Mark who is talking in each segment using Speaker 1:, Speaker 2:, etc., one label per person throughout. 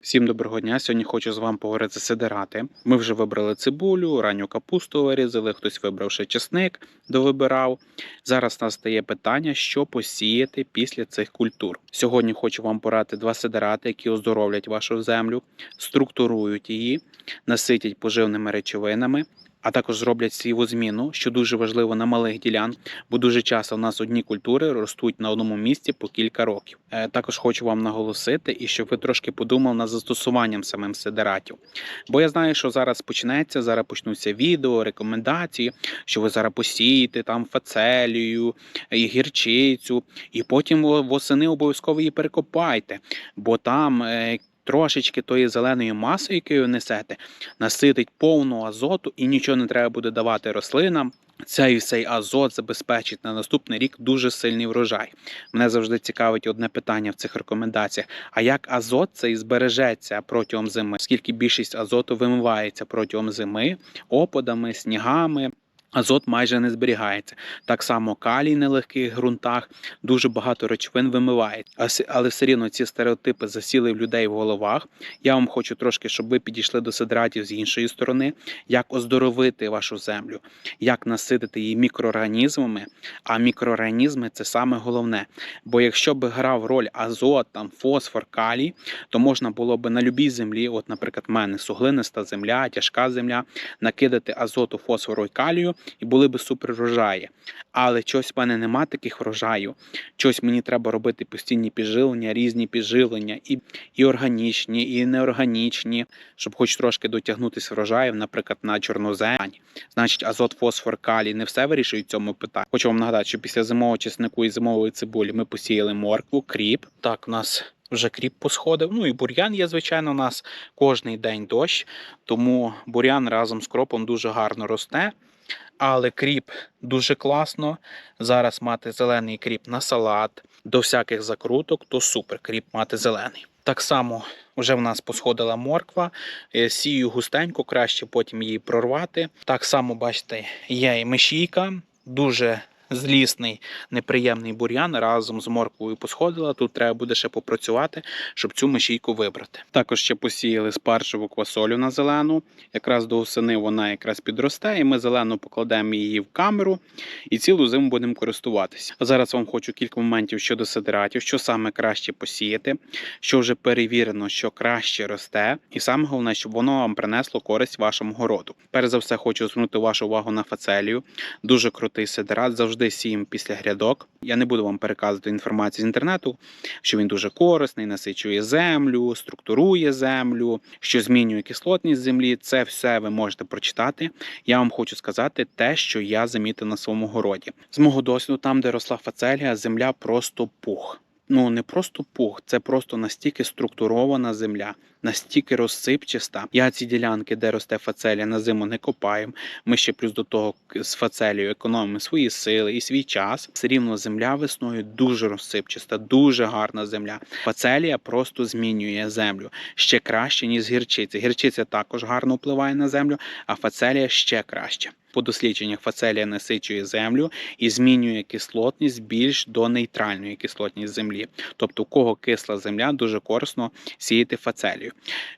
Speaker 1: Всім доброго дня. Сьогодні хочу з вами поговорити сидирати. Ми вже вибрали цибулю, ранню капусту вирізали, хтось вибрав ще чесник, довибирав. Зараз настає питання, що посіяти після цих культур. Сьогодні хочу вам порадити два сидирати, які оздоровлять вашу землю, структурують її, наситять поживними речовинами. А також зроблять сівозміну, що дуже важливо на малих ділянках, бо дуже часто в нас одні культури ростуть на одному місці по кілька років. Е, Також хочу вам наголосити, і щоб ви трошки подумали над застосуванням самим сидератів. Бо я знаю, що зараз почнеться, зараз почнуться відео, рекомендації, що ви зараз посієте там фацелію, і гірчицю, і потім восени обов'язково її перекопайте, бо там. Трошечки тої зеленої маси, яку ви несете, наситить повну азоту і нічого не треба буде давати рослинам. Цей цей азот забезпечить на наступний рік дуже сильний врожай. Мене завжди цікавить одне питання в цих рекомендаціях: а як азот цей збережеться протягом зими? Скільки більшість азоту вимивається протягом зими, опадами, снігами? Азот майже не зберігається. Так само калій на легких ґрунтах, дуже багато речовин вимиває. Але все рівно ці стереотипи засіли в людей в головах. Я вам хочу трошки, щоб ви підійшли до сидратів з іншої сторони, як оздоровити вашу землю, як наситити її мікроорганізмами. А мікроорганізми це саме головне. Бо якщо б грав роль азот, там фосфор, калій, то можна було б на любій землі, от, наприклад, в мене суглиниста земля, тяжка земля, накидати азоту, фосфору і калію, і були б супер врожаї. Але чогось в мене нема таких врожаю. Чогось мені треба робити постійні підживлення, різні підживлення, і, і органічні, і неорганічні, щоб хоч трошки дотягнутися врожаїв, наприклад, на чорноземань. Значить, азот, фосфор, калій не все вирішують в цьому питанні. Хочу вам нагадати, що після зимового чеснику і зимової цибулі ми посіяли моркву, кріп. Так, у нас вже кріп посходив. Ну і бур'ян є, звичайно, у нас кожний день дощ, тому бур'ян разом з кропом дуже гарно росте. Але кріп дуже класно. Зараз мати зелений кріп на салат до всяких закруток, то супер кріп мати зелений. Так само вже в нас посходила морква, е, сію густенько, краще потім її прорвати. Так само, бачите, є і мишійка, дуже злісний, неприємний бур'ян разом з морквою посходила. Тут треба буде ще попрацювати, щоб цю мешійку вибрати. Також ще посіяли спаржеву квасолю на зелену. Якраз до осени вона якраз підросте, і ми зелену покладемо її в камеру і цілу зиму будемо користуватися. Зараз вам хочу кілька моментів щодо сидератів, що саме краще посіяти, що вже перевірено, що краще росте, і саме головне, щоб воно вам принесло користь вашому городу. Перш за все, хочу звернути вашу увагу на фацелію. Дуже крутий сидерат, завжди сіємо після грядок. Я не буду вам переказувати інформацію з інтернету, що він дуже корисний, насичує землю, структурує землю, що змінює кислотність землі. Це все ви можете прочитати. Я вам хочу сказати те, що я замітив на своєму городі. З мого досвіду, там, де росла фацелія, земля просто пух. Ну не просто пух, це просто настільки структурована земля, настільки розсипчаста. Я ці ділянки, де росте фацелія, на зиму не копаємо. Ми ще плюс до того з фацелією економимо свої сили і свій час. Все рівно земля весною дуже розсипчаста, дуже гарна земля. Фацелія просто змінює землю ще краще, ніж гірчиця. Гірчиця також гарно впливає на землю, а фацелія ще краще. По дослідженнях фацелія насичує землю і змінює кислотність більш до нейтральної кислотність землі. Тобто, у кого кисла земля, дуже корисно сіяти фацелію.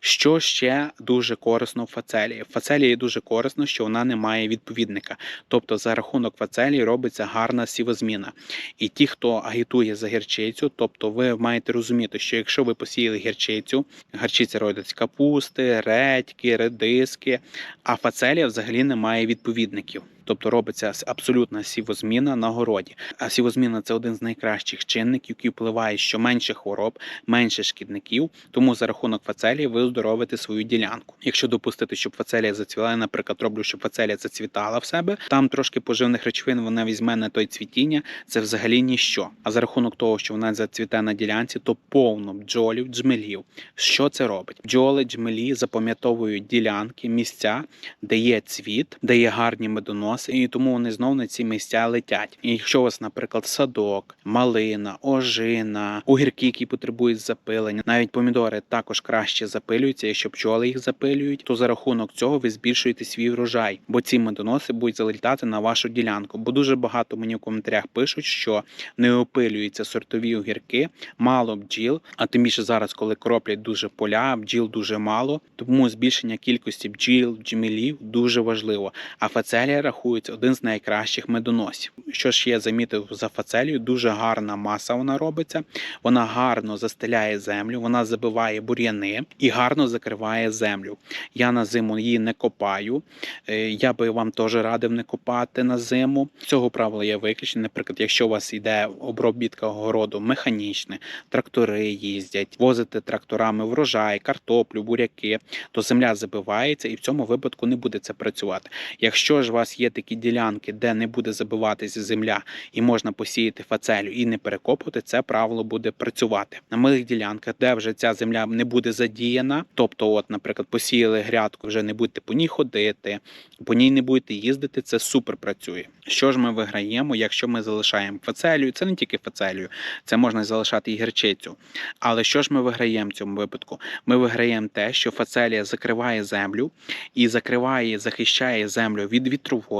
Speaker 1: Що ще дуже корисно в фацелії? Фацелії дуже корисно, що вона не має відповідника. Тобто, за рахунок фацелії робиться гарна сівозміна. І ті, хто агітує за гірчицю, тобто ви маєте розуміти, що якщо ви посіяли гірчицю, гірчиця родить капусти, редьки, редиски, а фацелія взагалі не має відповідників. Тобто робиться абсолютна сівозміна на городі. А сівозміна це один з найкращих чинників, який впливає, що менше хвороб, менше шкідників. Тому за рахунок фацелії ви оздоровите свою ділянку. Якщо допустити, щоб фацелія зацвіла, я, наприклад, роблю, щоб фацелія зацвітала в себе. Там трошки поживних речовин вона візьме на той цвітіння. Це взагалі ніщо. А за рахунок того, що вона зацвіте на ділянці, то повно бджолів, джмелів. Що це робить? Бджоли, джмелі запам'ятовують ділянки, місця, де є цвіт, де є гарні медоноси. Маси, і тому вони знов на ці місця летять. І якщо у вас, наприклад, садок, малина, ожина, огірки, які потребують запилення, навіть помідори також краще запилюються, якщо пчоли їх запилюють, то за рахунок цього ви збільшуєте свій врожай, бо ці медоноси будуть залітати на вашу ділянку. Бо дуже багато мені в коментарях пишуть, що не опилюються сортові огірки, мало бджіл, а тим більше зараз, коли кроплять дуже поля, бджіл дуже мало, тому збільшення кількості бджіл, джмелів дуже важливо. А фацелія рахується один з найкращих медоносів. Що ж я замітив за фацелію, дуже гарна маса вона робиться. Вона гарно застеляє землю, вона забиває бур'яни і гарно закриває землю. Я на зиму її не копаю. Е, Я би вам теж радив не копати на зиму. Цього правила є виключення. Наприклад, якщо у вас йде обробітка городу механічне, трактори їздять, возите тракторами врожай, картоплю, буряки, то земля забивається і в цьому випадку не буде це працювати. Якщо ж у вас є такі ділянки, де не буде забиватися земля і можна посіяти фацелю і не перекопувати, це правило буде працювати. На малих ділянках, де вже ця земля не буде задіяна, тобто, от, наприклад, посіяли грядку, вже не будете по ній ходити, по ній не будете їздити, це супер працює. Що ж ми виграємо, якщо ми залишаємо фацелію? Це не тільки фацелію, це можна залишати і гірчицю. Але що ж ми виграємо в цьому випадку? Ми виграємо те, що фацелія закриває землю і закриває, захищає землю від вітрової,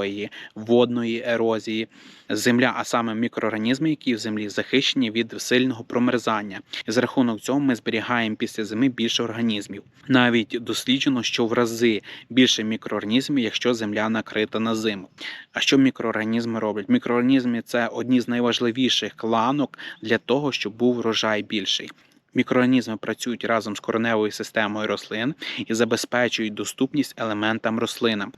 Speaker 1: водної ерозії. Земля, а саме мікроорганізми, які в землі захищені від сильного промерзання. І за рахунок цього ми зберігаємо після зими більше організмів. Навіть досліджено, що в рази більше мікроорганізмів, якщо земля накрита на зиму. А що мікроорганізми роблять? Мікроорганізми це одні з найважливіших кланок для того, щоб був врожай більший. Мікроорганізми працюють разом з кореневою системою рослин і забезпечують доступність елементам рослинам.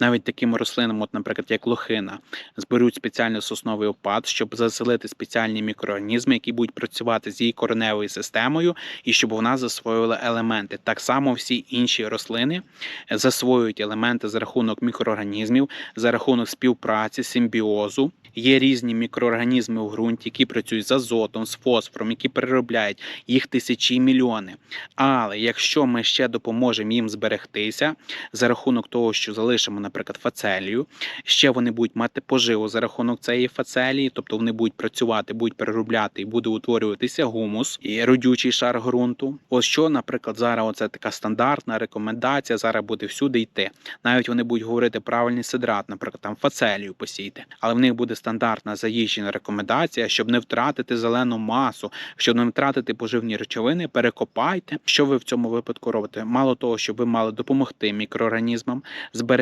Speaker 1: Навіть таким рослинам, от, наприклад, як лохина, зберуть спеціальний сосновий опад, щоб заселити спеціальні мікроорганізми, які будуть працювати з її кореневою системою, і щоб вона засвоювала елементи. Так само всі інші рослини засвоюють елементи за рахунок мікроорганізмів, за рахунок співпраці, симбіозу. Є різні мікроорганізми в ґрунті, які працюють з азотом, з фосфором, які переробляють їх тисячі мільйони. Але якщо ми ще допоможемо їм зберегтися за рахунок того, що залишимо, наприклад, фацелію, ще вони будуть мати поживу за рахунок цієї фацелії, тобто вони будуть працювати, будуть переробляти і буде утворюватися гумус і родючий шар ґрунту. Ось що, наприклад, зараз оце така стандартна рекомендація, зараз буде всюди йти. Навіть вони будуть говорити правильний сидрат, наприклад, там фацелію посійте, але в них буде стандартна заїжджена рекомендація, щоб не втратити зелену масу, щоб не втратити поживні речовини, перекопайте. Що ви в цьому випадку робите? Мало того, щоб ви мали допомогти мікроорганізмам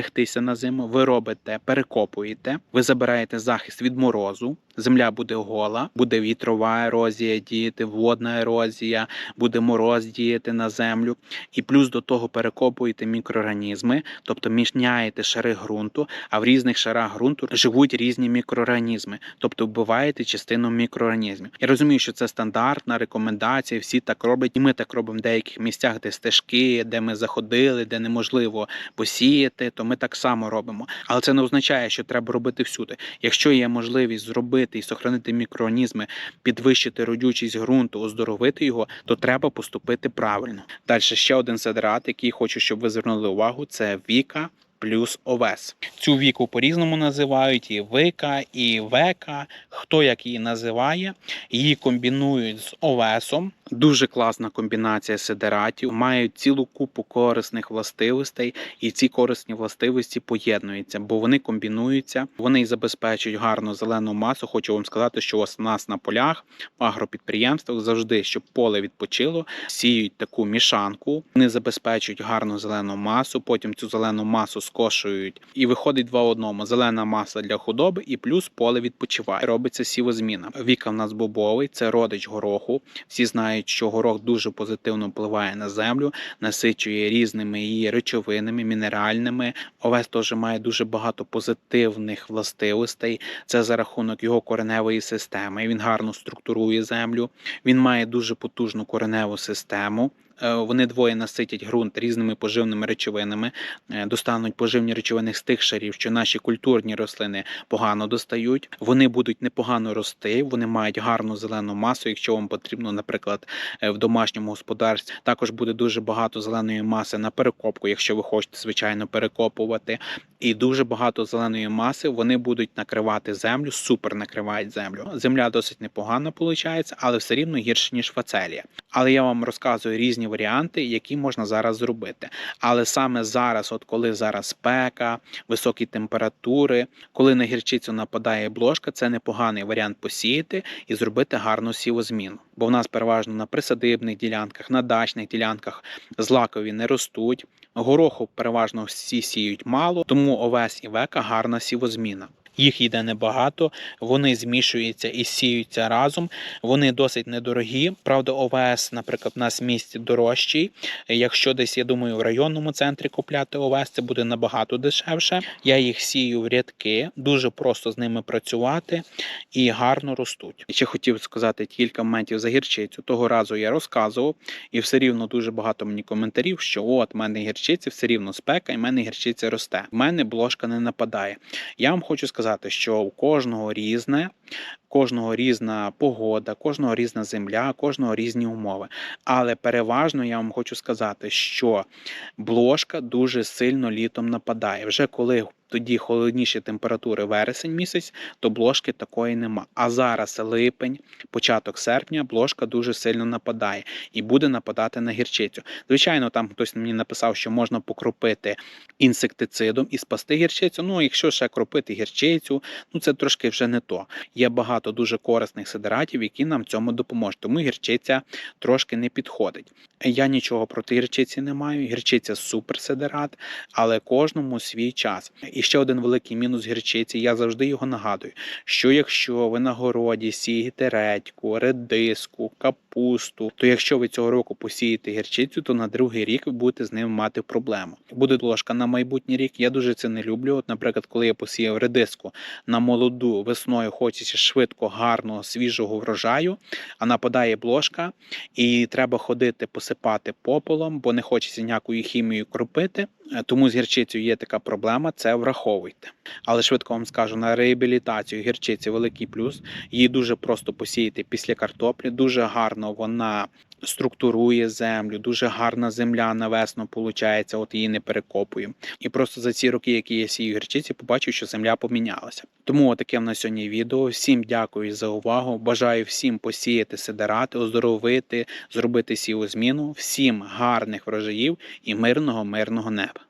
Speaker 1: зберегтися на зиму, ви робите, перекопуєте, ви забираєте захист від морозу. Земля буде гола, буде вітрова ерозія діяти, водна ерозія, буде мороз діяти на землю. І плюс до того перекопуєте мікроорганізми, тобто мішняєте шари ґрунту, а в різних шарах ґрунту живуть різні мікроорганізми, тобто вбиваєте частину мікроорганізмів. Я розумію, що це стандартна рекомендація, всі так роблять, і ми так робимо в деяких місцях, де стежки, де ми заходили, де неможливо посіяти, то ми так само робимо. Але це не означає, що треба робити всюди. Якщо є можливість зробити і сохранити мікроорганізми, підвищити родючість ґрунту, оздоровити його, то треба поступити правильно. Далі ще один сидрат, який хочу, щоб ви звернули увагу, це Віка. Плюс овес. Цю віку по-різному називають і вика, і века. Хто як її називає, її комбінують з овесом. Дуже класна комбінація сидератів. Мають цілу купу корисних властивостей, і ці корисні властивості поєднуються, бо вони комбінуються, вони забезпечують гарну зелену масу. Хочу вам сказати, що у нас на полях, в агропідприємствах завжди, щоб поле відпочило, сіють таку мішанку. Вони забезпечують гарну зелену масу. Потім цю зелену масу скошують, і виходить два в одному: зелена маса для худоби, і плюс поле відпочиває. Робиться сівозміна. Віка в нас бобовий, це родич гороху. Всі знають, що горох дуже позитивно впливає на землю, насичує різними її речовинами, мінеральними. Овес теж має дуже багато позитивних властивостей. Це за рахунок його кореневої системи. Він гарно структурує землю. Він має дуже потужну кореневу систему. Е, вони двоє наситять ґрунт різними поживними речовинами, е, достануть поживні речовини з тих шарів, що наші культурні рослини погано достають. Вони будуть непогано рости, вони мають гарну зелену масу. Якщо вам потрібно, наприклад, е, в домашньому господарстві, також буде дуже багато зеленої маси на перекопку, якщо ви хочете звичайно перекопувати. І дуже багато зеленої маси вони будуть накривати землю, супер накривають землю. Земля досить непогана виходить, але все рівно гірше ніж фацелія. Але я вам розказую різні варіанти, які можна зараз зробити. Але саме зараз, от коли зараз спека, високі температури, коли на гірчицю нападає блошка, це непоганий варіант посіяти і зробити гарну сівозміну. Бо в нас переважно на присадибних ділянках, на дачних ділянках злакові не ростуть. Гороху переважно всі сіють мало, тому овес і века гарна сівозміна. Їх йде небагато, вони змішуються і сіються разом. Вони досить недорогі. Правда, ОВС, наприклад, у нас в місті дорожчий. Якщо десь, я думаю, в районному центрі купляти ОВС, це буде набагато дешевше. Я їх сію в рядки, дуже просто з ними працювати і гарно ростуть. Ще хотів сказати кілька моментів за гірчицю. Того разу я розказував, і все рівно дуже багато мені коментарів, що от в мене гірчиця, все рівно спека, і в мене гірчиця росте. В мене блошка не нападає. Я вам хочу сказати, що у кожного різне, кожного різна погода, кожного різна земля, кожного різні умови. Але переважно я вам хочу сказати, що блошка дуже сильно літом нападає. Вже коли тоді холодніші температури вересень місяць, то блошки такої нема. А зараз липень, початок серпня, блошка дуже сильно нападає і буде нападати на гірчицю. Звичайно, там хтось мені написав, що можна покропити інсектицидом і спасти гірчицю. Ну, якщо ще кропити гірчицю, ну це трошки вже не то. Є багато дуже корисних сидератів, які нам цьому допоможуть. Тому гірчиця трошки не підходить. Я нічого проти гірчиці не маю. Гірчиця супер сидерат, але кожному свій час. І ще один великий мінус гірчиці. Я завжди його нагадую. Що якщо ви на городі сієте редьку, редиску, капусту, то якщо ви цього року посієте гірчицю, то на другий рік ви будете з ним мати проблему. Буде ложка на майбутній рік. Я дуже це не люблю. От, наприклад, коли я посіяв редиску на молоду весною, хочеться швидко, гарного, свіжого врожаю, а нападає блошка, і треба ходити посипати попелом, бо не хочеться ніякою хімією кропити. Тому з гірчицею є така проблема, це враховуйте. Але швидко вам скажу на реабілітацію гірчиці великий плюс. Її дуже просто посіяти після картоплі. Дуже гарно вона структурує землю, дуже гарна земля на весну виходить, от її не перекопую. І просто за ці роки, які я сію гірчиці, побачив, що земля помінялася. Тому таке в нас сьогодні відео. Всім дякую за увагу. Бажаю всім посіяти сидерати, оздоровити, зробити сівозміну. Всім гарних врожаїв і мирного, мирного неба.